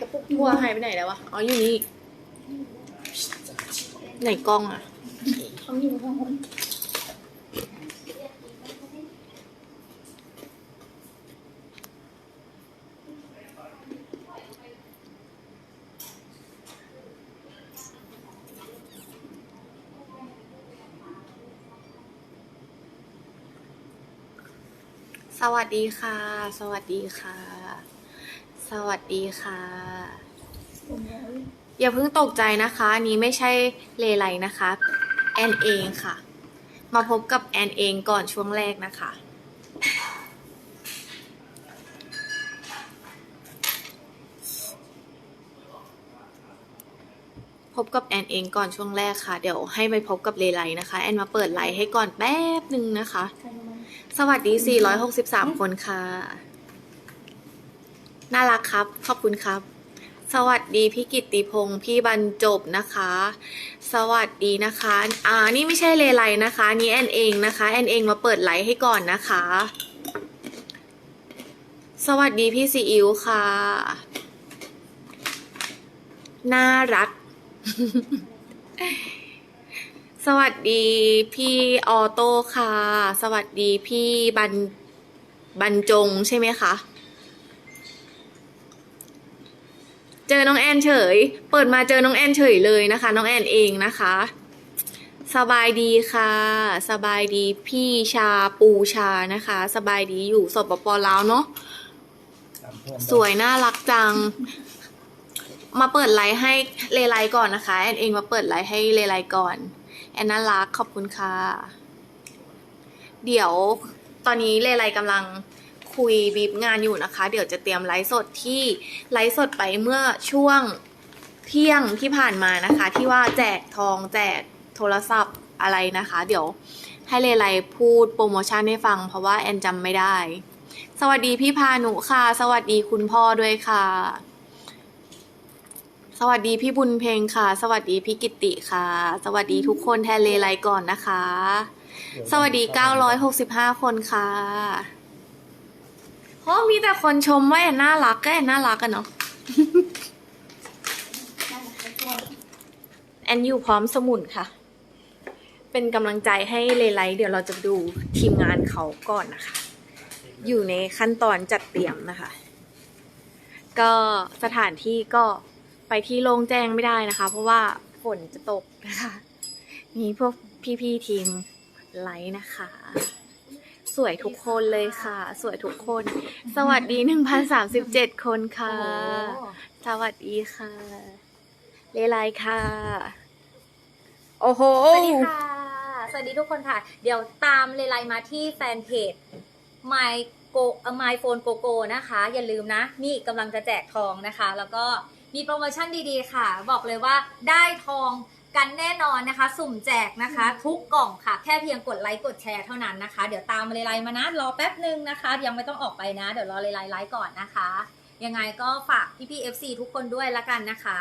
กระปุกทั่วหายไปไหนแล้ววะ อ๋ออยู่นี่ ไหนกล้องอะเขาอยู่ข้างบนสวัสดีค่ะ สวัสดีค่ะ สวัสดีค่ะ อย่าเพิ่งตกใจนะคะอันนี้ไม่ใช่เลไลนะคะ แอนเองค่ะ มาพบกับแอนเองก่อนช่วงแรกนะคะ พบกับแอนเองก่อนช่วงแรกค่ะ เดี๋ยวให้ไปพบกับเลไลนะคะ แอนมาเปิดไลน์ให้ก่อนแป๊บหนึ่งนะคะใครรู้ไหมสวัสดี 463 คนค่ะ น่ารักครับ ขอบคุณครับ สวัสดีพี่กิตติพงศ์พี่บรรจบนะคะ สวัสดีนะคะ อ่า นี่ไม่ใช่เลไลนะคะ นี่แอนเองนะคะ แอนเองมาเปิดไลฟ์ให้ก่อนนะคะ สวัสดีพี่ซีอิ๊วค่ะ น่ารักสวัสดีพี่ออโต้ค่ะ สวัสดีพี่บรรบรรจงใช่ไหมคะ เจอน้องแอนเฉย เปิดมาเจอน้องแอนเฉยเลยนะคะ น้องแอนเองนะคะ สบายดีค่ะ สบายดีพี่ชาปูชานะคะ สบายดีอยู่สปปลาวเนาะสวยน่ารักจัง มาเปิดไลฟ์ให้เลไลก่อนนะคะแอนเองมาเปิดไลฟ์ให้เลไลก่อน แอนน่ารักขอบคุณค่ะ เดี๋ยวตอนนี้เลไลกำลัง คุยบีบงานอยู่นะคะ เดี๋ยวจะเตรียมไลฟ์สดที่ไลฟ์สดไปเมื่อช่วงเที่ยงที่ผ่านมานะคะ ที่ว่าแจกทองแจกโทรศัพท์อะไรนะคะ เดี๋ยวให้เลไลพูดโปรโมชั่นให้ฟัง เพราะว่าแอนจำไม่ได้ สวัสดีพี่พานุค่ะ สวัสดีคุณพ่อด้วยค่ะ สวัสดีพี่บุญเพลงค่ะ สวัสดีพี่กิตติค่ะ สวัสดีทุกคนแทนเลไลก่อนนะคะ สวัสดี 965 คนค่ะเพ ราะมีแต่คนชมว่าแอนน่ารักก็แอนน่ารักกันเนาะ แอนอยู่พร้อมสมุนค่ะ เป็นกำลังใจให้เลไลเดี๋ยวเราจะดูทีมงานเขาก่อนนะคะ อยู่ในขั้นตอนจัดเตรียมนะคะ ก็สถานที่ก็ไปที่โล่งแจ้งไม่ได้นะคะ เพราะว่าฝนจะตกนะคะ มีพวกพี่ๆทีมไลท์นะคะ วยทุกคนเลยค่ะ สวยทุกคน สวัสดี 1,037 คนค่ะ สวัสดีค่ะ เลไลค่ะ โอ้โห สวัสดีค่ะ สวัสดีทุกคนค่ะ เดี๋ยวตามเลไลมาที่แฟนเพจ My Go เอ่อ My Phone Go Go นะคะ อย่าลืมนะนี่กำลังจะแจกทองนะคะ แล้วก็มีโปรโมชั่นดีๆค่ะ บอกเลยว่าได้ทอง กันแน่นอนนะคะ สุ่มแจกนะคะ ทุกกล่องค่ะ แค่เพียงกดไลค์กดแชร์เท่านั้นนะคะ เดี๋ยวตามเลไลมานะ รอแป๊บนึงนะคะ ยังไม่ต้องออกไปนะ เดี๋ยวรอเลไลไลฟ์ก่อนนะคะ ยังไงก็ฝากพี่พี่ๆ FC ทุกคนด้วยละกันนะคะ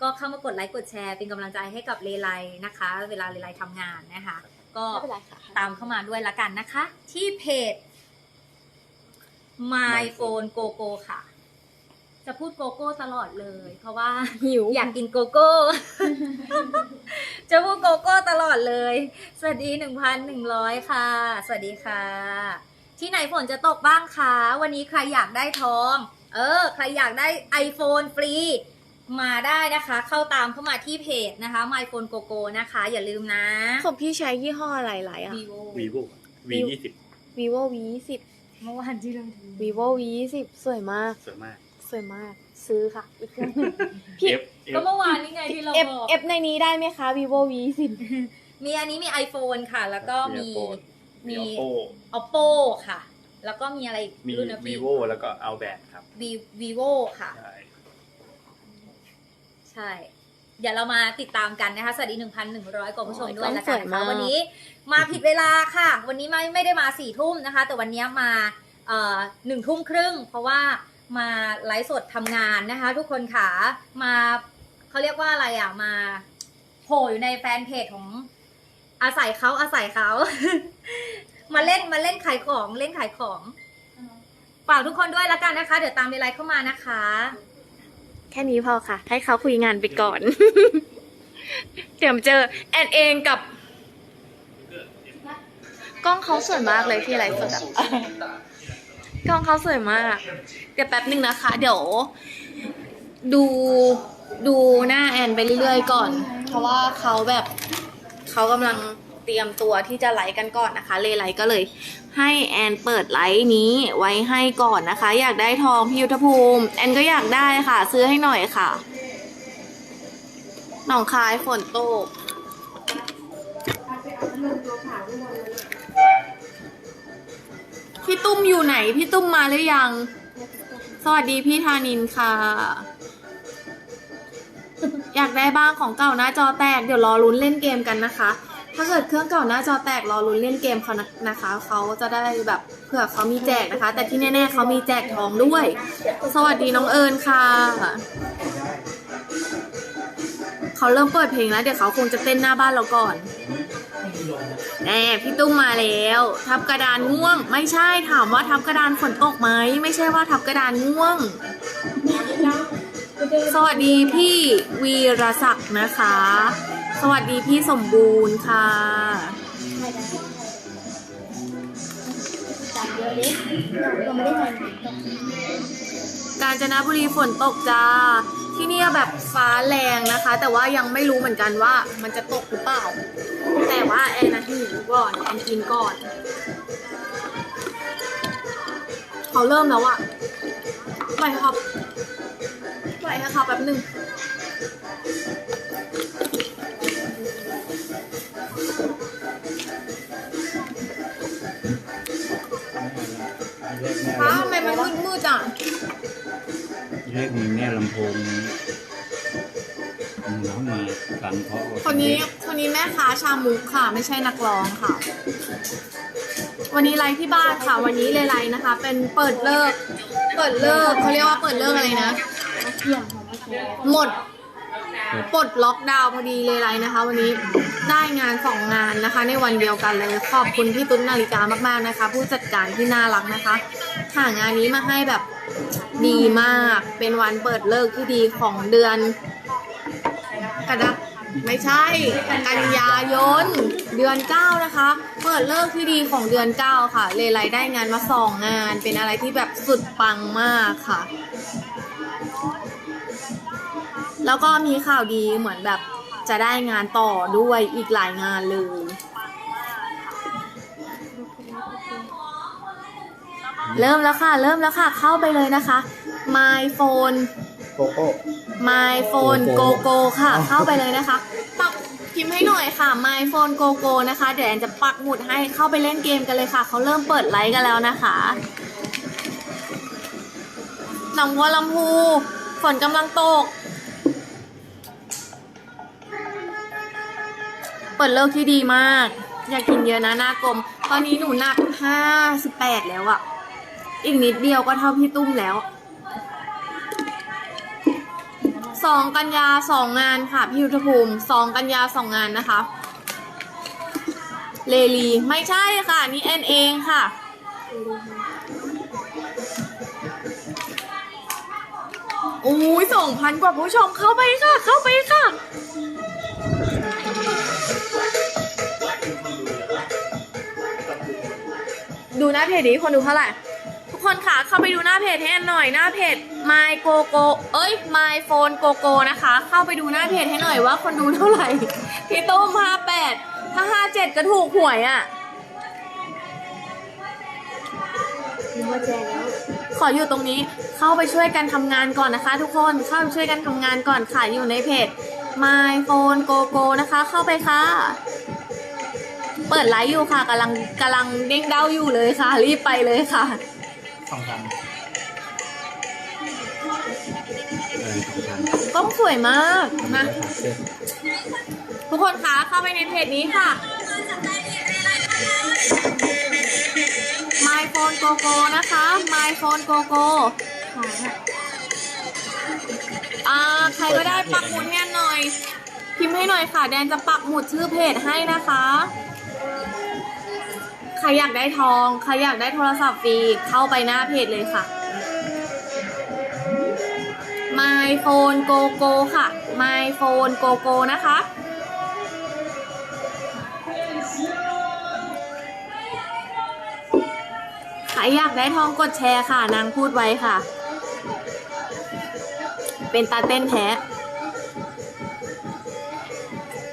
ก็เข้ามากดไลค์กดแชร์เป็นกำลังใจให้กับเลไลนะคะ เวลาเลไลทำงานนะคะ ก็ไม่เป็นไรค่ะตามเข้ามาด้วยละกันนะคะ ที่เพจ My Phone Go Go ค่ะ จะพูดโกโก้ตลอดเลย เพราะว่าหิวอยากกินโกโก้ จะพูดโกโก้ตลอดเลย สวัสดีหนึ่งพันหนึ่งร้อยค่ะ สวัสดีค่ะ ที่ไหนฝนจะตกบ้างคะ วันนี้ใครอยากได้ทอง เออ ใครอยากได้ iPhone ฟรี มาได้นะคะ เข้าตามเข้ามาที่เพจนะคะ My Phone Go Go นะคะ อย่าลืมนะ ของพี่ใช้ยี่ห้ออะไรหลายอะ vivo vivo v ยี่สิบ vivo v สิบเมื่อวานที่เราดู vivo v สิบสวยมาก สวยมาก สวยมาก ซื้อค่ะอีกเครื่องหนึ่งพี่ F F ก็เมื่อวานนี่ไงที่เรา F บอก F ในนี้ได้ไหมคะ vivo v สิบมีอันนี้มี iPhone ค่ะ แล้วก็มี iPhone มี มี oppo oppo ค่ะ แล้วก็มีอะไรอีกมี รุ่นนะพี่ vivo แล้วก็ outback ครับ V- vivo ค่ะ ใช่ ใช่ เดี๋ยวเรามาติดตามกันนะคะ สวัสดี 1,100 กว่าผู้ชมด้วยโอ้ยละกันสวยนะมาคะกวันนี้มาผิดเวลาค่ะ วันนี้ไม่ไม่ได้มาสี่ทุ่มนะคะ แต่วันนี้มาเอ่อหนึ่งทุ่มครึ่ง เพราะว่า มาไลฟ์สดทำงานนะคะ ทุกคนค่ะมาเขาเรียกว่าอะไรอะมาโผล่อยู่ในแฟนเพจของอาศัยเขาอาศัยเขา มาเล่นมาเล่นขายของเล่นขายของฝากทุกคนด้วยละกันนะคะ เดี๋ยวตามในไลน์เข้ามานะคะ แค่นี้พอค่ะ ให้เขาคุยงานไปก่อน เดี๋ยวเจอแอนเองกับกล้องเขาสวยมากเลยที่ไลฟ์สดอะ กล้องเขาสวยมาก เดี๋ยวแป๊บหนึ่งนะคะ เดี๋ยวดูดูหน้าแอนไปเรื่อยๆก่อน เพราะว่าเขาแบบเขากำลังเตรียมตัวที่จะไลฟ์กันก่อนนะคะ เลยไลฟ์ก็เลย ให้แอนเปิดไลฟ์นี้ไว้ให้ก่อนนะคะ อยากได้ทองพี่ยุทธภูมิ แอนก็อยากได้ค่ะ ซื้อให้หน่อยค่ะ หนองคายฝนตก พี่ตุ้มอยู่ไหน พี่ตุ้มมาหรือยัง สวัสดีพี่ธานินค่ะ อยากได้บ้างของเก่าหน้าจอแตก เดี๋ยวรอลุ้นเล่นเกมกันนะคะ ถ้าเกิดเครื่องเก่าหน้าจอแตกรอลุ้นเล่นเกมเขานะคะ เขาจะได้แบบเผื่อเขามีแจกนะคะ แต่ที่แน่ ๆเขามีแจกทองด้วย สวัสดีน้องเอิญค่ะ เขาเริ่มเปิดเพลงแล้ว เดี๋ยวเขาคงจะเต้นหน้าบ้านเราก่อน แน่พี่ตุ้มมาแล้ว ทับกระดานง่วง ไม่ใช่ถามว่าทับกระดานฝนตกไหมไม่ใช่ว่าทับกระดานง่วง สวัสดีพี่วีรศักดิ์นะคะ สวัสดีพี่สมบูรณ์ค่ะจ่ายเยอะเล็กเราไม่ได้ กาญจนบุรีฝนตกจ้า ที่เนี่ยแบบฟ้าแรงนะคะ แต่ว่ายังไม่รู้เหมือนกันว่ามันจะตกหรือเปล่า แต่ว่าแอนนะหิวก่อนแอนกินก่อน เขาเริ่มแล้วอะไหวครับไหวครับแป๊บหนึ่งฟ้าทำไมมันมืดมืดๆอะ เรียกมีแม่ลำโพงน้องมาฟังเพราะว่าคนนี้คนนี้แม่ค้าชามุกค่ะ ไม่ใช่นักร้องค่ะ วันนี้ไลฟ์ที่บ้านค่ะ วันนี้เลยไลฟ์นะคะ เป็นเปิดเลิก เปิดเลิกเขาเรียกว่าเปิดเลิกอะไรนะเที่ยงของไม่แคร์หมดปลดล็อกดาวน์พอดีเลยไลฟ์นะคะ วันนี้ได้งานสองงานนะคะ ในวันเดียวกันเลยขอบคุณพี่ตุ้นนาฬิกามากๆนะคะ ผู้จัดการที่น่ารักนะคะหางานนี้มาให้แบบ ดีมาก เป็นวันเปิดเลิกที่ดีของเดือนกระดักไม่ใช่ กันยายน เดือนเก้านะคะ เปิดเลิกที่ดีของเดือนเก้าค่ะ เลไลได้งานมาสองงาน เป็นอะไรที่แบบสุดปังมากค่ะ แล้วก็มีข่าวดีเหมือนแบบจะได้งานต่อด้วยอีกหลายงานเลย เริ่มแล้วค่ะ เริ่มแล้วค่ะ เข้าไปเลยนะคะ My Phone โกโก้ My Phone Go Go ค่ะ เข้าไปเลยนะคะ ปักพิมพ์ให้หน่อยค่ะ My Phone Go Go นะคะ เดี๋ยวแอนจะปักหมุดให้เข้าไปเล่นเกมกันเลยค่ะ เขาเริ่มเปิดไลฟ์กันแล้วนะคะหนองบัวลำพูฝนกำลังตก เปิดเลิกที่ดีมาก อยากกินเยอะนะหน้ากลม ตอนนี้หนูหนักห้าสิบแปดแล้วอะ อีกนิดเดียวก็เท่าพี่ตุ้มแล้ว สองกันยาสองงานค่ะ พี่ยุทธภูมิสองกันยาสองงานนะคะ เลลีไม่ใช่ค่ะ นี่แอนเองค่ะ โอ้ยสองพันกว่าผู้ชมเข้าไปค่ะ เข้าไปค่ะดูหน้าเพจนี้คนดูเท่าไหร่ ทุกคนค่ะเข้าไปดูหน้าเพจให้แอนหน่อยหน้าเพจ My Go Go เอ้ย My Phone Go Go นะคะ เข้าไปดูหน้าเพจให้หน่อยว่าคนดูเท่าไหร่พี่ตุ้ม58ถ้า57ก็ถูกหวยอะ่ะขออยู่ตรงนี้เข้าไปช่วยกันทำงานก่อนนะคะ ทุกคนเข้าไปช่วยกันทำงานก่อนค่ะอยู่ในเพจ My Phone Go Go นะคะ เข้าไปค่ะเปิดไลฟ์อยู่ค่ะกำลังกำลังเด้งเด้าอยู่เลยค่ะ รีบไปเลยค่ะ สองพันเออสองพันกล้องสวยมากนะขาเสื้อทุกคนคะเข้าไปในเพจนี้ค่ะ My Phone Go Go นะคะ My Phone Go Go อ่าใครก็ได้ปักหมุดแน่หน่อย พิมพ์ให้หน่อยค่ะ แดนจะปักหมุดชื่อเพจให้นะคะ ใครอยากได้ทอง ใครอยากได้โทรศัพท์ฟรี เข้าไปหน้าเพจเลยค่ะ Myphone Go Go ค่ะ My Phone Go Go นะคะ ใครอยากได้ทองกดแชร์ค่ะ นางพูดไว้ค่ะ เป็นตาเต้นแท้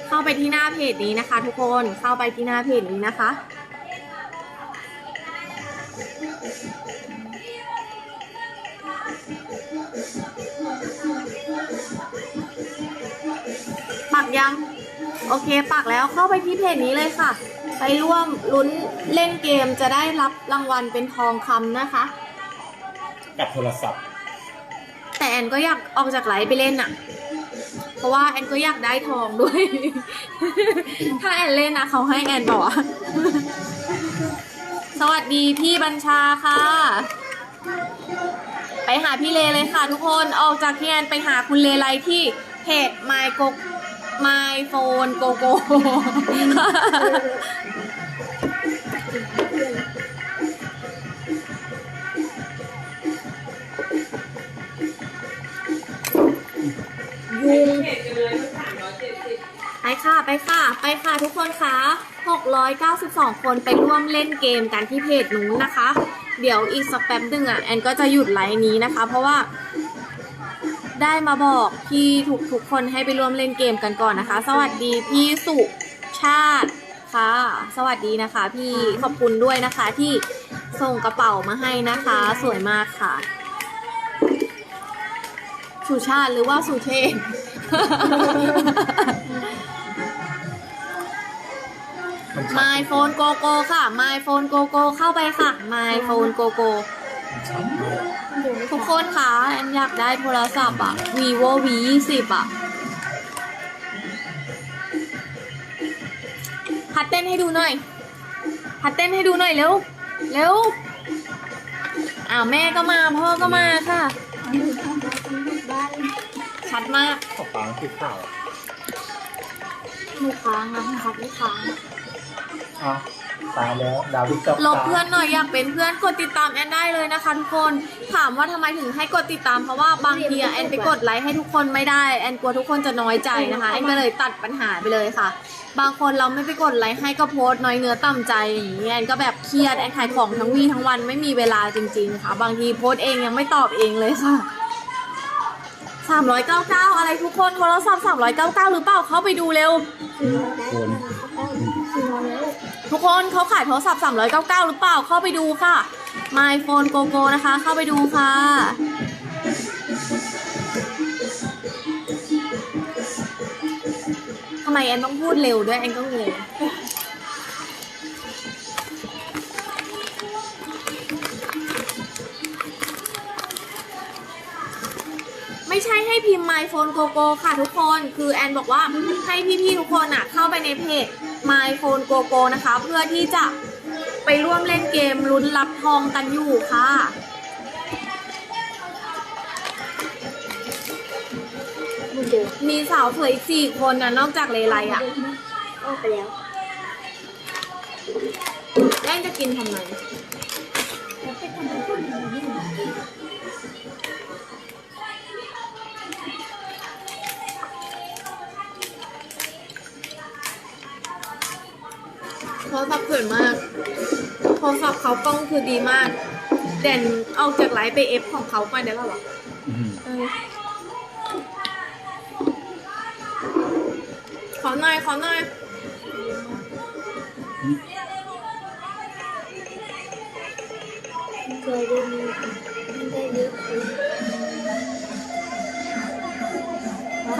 เข้าไปที่หน้าเพจนี้นะคะ ทุกคน เข้าไปที่หน้าเพจนี้นะคะ ปักยัง โอเค ปักแล้วเข้าไปที่เพจนี้เลยค่ะ ไปร่วมลุ้นเล่นเกมจะได้รับรางวัลเป็นทองคำนะคะ กับโทรศัพท์ แต่แอนก็อยากออกจากไลฟ์ไปเล่นอะเพราะว่าแอนก็อยากได้ทองด้วย ถ้าแอนเล่นนะเขาให้แอนบอกว่าสวัสดีพี่บัญชาค่ะ ไปหาพี่เลเลยค่ะทุกคนออกจากที่แอนไปหาคุณเลไลที่เพจ My Go My Phone Go Go ยุงไปค่ะไปค่ะ ไปค่ะทุกคนคะ 692 คนไปร่วมเล่นเกมกันที่เพจนู้นนะคะ เดี๋ยวอีกสักแป๊บหนึ่งอะแอนก็จะหยุดไลน์นี้นะคะ เพราะว่า ได้มาบอกพี่ทุกทุกๆคนให้ไปร่วมเล่นเกมกันก่อนนะคะ สวัสดีพี่สุชาติค่ะ สวัสดีนะคะ พี่ขอบคุณด้วยนะคะที่ส่งกระเป๋ามาให้นะคะ สวยมากค่ะ สุชาติหรือว่าสุเชษ My Phone Go Go ค่ะ My Phone Go Go เข้าไปค่ะ My Phone Go Go ทุกคนคะแอนอยากได้โทรศัพท์อะ vivo v 2 0อะพัดเต้นให้ดูหน่อย พัดเต้นให้ดูหน่อยเร็ว เร็ว อ้าวแม่ก็มาพ่อก็มาค่ะบ้านชัดมากขอฟังคือข่าวไม่ค้างนะครับไม่ค้างอะ ตายแล้วดาวิดกับลบเพื่อนหน่อยอยากเป็นเพื่อนกดติดตามแอนได้เลยนะคะทุกคน ถามว่าทำไมถึงให้กดติดตามเพราะว่าบางทีอะแอนไปกดไลค์ให้ทุกคนไม่ได้แอนกลัวทุกคนจะน้อยใจนะคะแอนก็เลยตัดปัญหาไปเลยค่ะ บางคนเราไม่ไปกดไลค์ให้ก็โพสต์น้อยเนื้อต่ำใจอย่างนี้แอนก็แบบเครียดแอนขายของทั้งวีทั้งวันไม่มีเวลาจริงๆค่ะ บางทีโพสต์เองยังไม่ตอบเองเลยค่ะ 399 อะไรทุกคนโทรศัพท์399 หรือเปล่าเข้าไปดูเร็วโคนคือมาแล้ว ทุกคนเขาขายโทรศัพท์399 หรือเปล่าเข้าไปดูค่ะ My Phone Go Go นะคะ เข้าไปดูค่ะ ทำไมแอนต้องพูดเร็วด้วยแอนก็งงไม่ใช่ให้พิมพ์ My Phone Go Go ค่ะทุกคน คือแอนบอกว่าให้พี่ๆทุกคนอะเข้าไปในเพจ My Phone Go Go นะคะ เพื่อที่จะไปร่วมเล่นเกมลุ้นรับทองกันอยู่ค่ะเหมือนเดิมมีสาวสวยอีกสี่คนนะนอกจากเลไลอะออกไปแล้วแอนจะกินทำไม โทรศัพท์สวยมาก โทรศัพท์เขากล้องคือดีมากเด่นออกจากไลฟ์ไปเอฟของเขาไปได้ป่าวะอื้อหือเออขอหน่อยขอหน่อยเคยได้มีได้เยอะเลย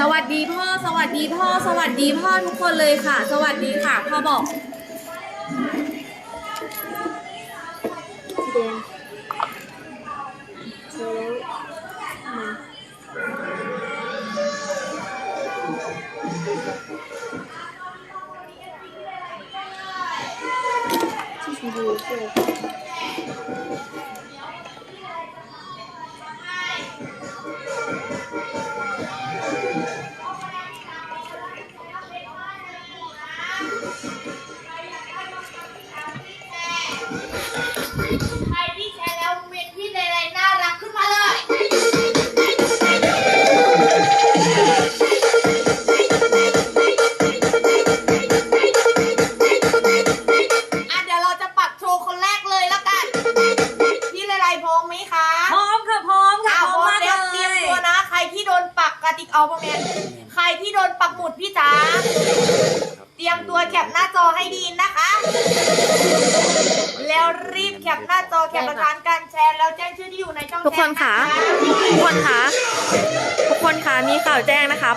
สวัสดีพ่อ สวัสดีพ่อ สวัสดีพ่อทุกคนเลยค่ะ สวัสดีค่ะ พ่อบอก ที่ชมพูเ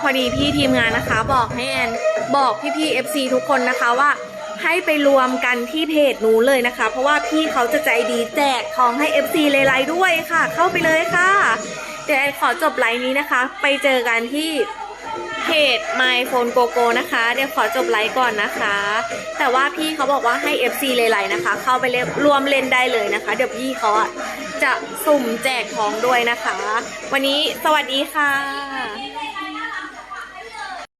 พอดีพี่ทีมงานนะคะ บอกให้แอนบอกพี่พี่ๆ FC ทุกคนนะคะว่าให้ไปรวมกันที่เพจหนูเลยนะคะ เพราะว่าพี่เขาจะใจดีแจกทองให้ FC เลยไลด้วยค่ะ เข้าไปเลยค่ะเดี๋ยวแอนขอจบไลน์นี้นะคะ ไปเจอกันที่เพจ My Phone Go Go นะคะ เดี๋ยวขอจบไลน์ก่อนนะคะ แต่ว่าพี่เขาบอกว่าให้ FC เลยไลน์นะคะ เข้าไปเล่นรวมเล่นได้เลยนะคะ เดี๋ยวพี่เขาจะสุ่มแจกทองด้วยนะคะ วันนี้สวัสดีค่ะ